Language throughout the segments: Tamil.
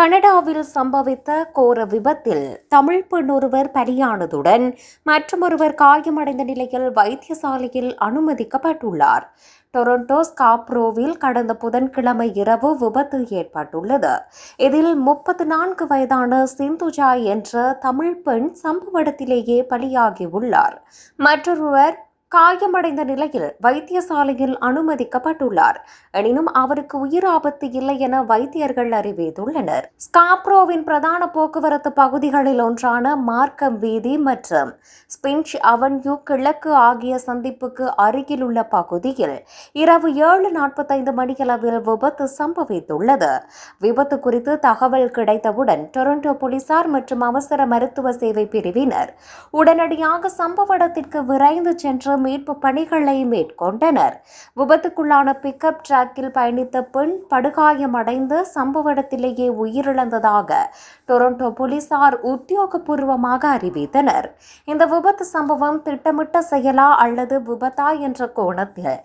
கனடாவில் சம்பவித்த கோர விபத்தில் தமிழ் பெண் ஒருவர் பலியானதுடன் மற்றொருவர் காயமடைந்த நிலையில் வைத்தியசாலையில் அனுமதிக்கப்பட்டுள்ளார். டொரண்டோ ஸ்காப்ரோவில் கடந்த புதன்கிழமை இரவு விபத்து ஏற்பட்டுள்ளது. இதில் முப்பத்தி நான்கு வயதான சிந்துஜா என்ற தமிழ் பெண் சம்பவ இடத்திலேயே பலியாகியுள்ளார். மற்றொருவர் காயமடைந்த நிலையில் வைத்தியசாலையில் அனுமதிக்கப்பட்டுள்ளார். எனினும் அவருக்கு உயிர் ஆபத்து இல்லை என வைத்தியர்கள் அறிவித்துள்ளனர். ஸ்காப்ரோவின் பிரதான போக்குவரத்து பகுதிகளில் ஒன்றான மார்க்கம் வீதி மற்றும் ஸ்பின்ச் அவன்யூ கிழக்கு ஆகிய சந்திப்புக்கு அருகில் உள்ள பகுதியில் இரவு ஏழு நாற்பத்தைந்து மணியளவில் விபத்து சம்பவித்துள்ளது. விபத்து குறித்து தகவல் கிடைத்தவுடன் டொரண்டோ போலீசார் மற்றும் அவசர மருத்துவ சேவை பிரிவினர் உடனடியாக சம்பவ இடத்திற்கு விரைந்து சென்று மீட்பு பணிகளை மேற்கொண்டனர். விபத்துக்குள்ளான பிக்கப் டிராக்கில் பயணித்த பெண் படுகாயமடைந்து சம்பவ இடத்திலேயே உயிரிழந்ததாக டொரண்டோ போலீசார் உத்தியோகபூர்வமாக அறிவித்தனர். இந்த விபத்து சம்பவம் திட்டமிட்ட செயலா அல்லது விபத்தா என்ற கோணத்தில்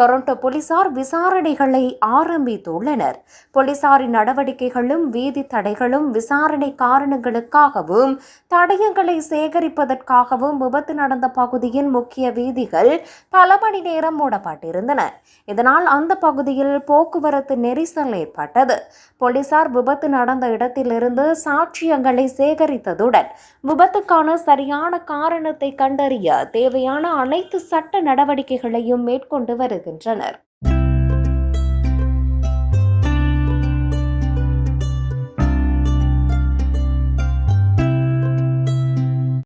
டொரண்டோ போலீசார் விசாரணைகளை ஆரம்பித்துள்ளனர். போலீசாரின் நடவடிக்கைகளும் வீதி தடைகளும் விசாரணை காரணங்களுக்காகவும் தடயங்களை சேகரிப்பதற்காகவும் விபத்து நடந்த பகுதியின் முக்கிய வீதிகள் பல மணி நேரம் மூடப்பட்டிருந்தன. இதனால் அந்த பகுதியில் போக்குவரத்து நெரிசல் ஏற்பட்டது போலீசார் விபத்து நடந்த இடத்திலிருந்து சாட்சியங்களை சேகரித்ததுடன் விபத்துக்கான சரியான காரணத்தை கண்டறிய தேவையான அனைத்து சட்ட நடவடிக்கைகளையும் மேற்கொண்டு வருகின்றனர்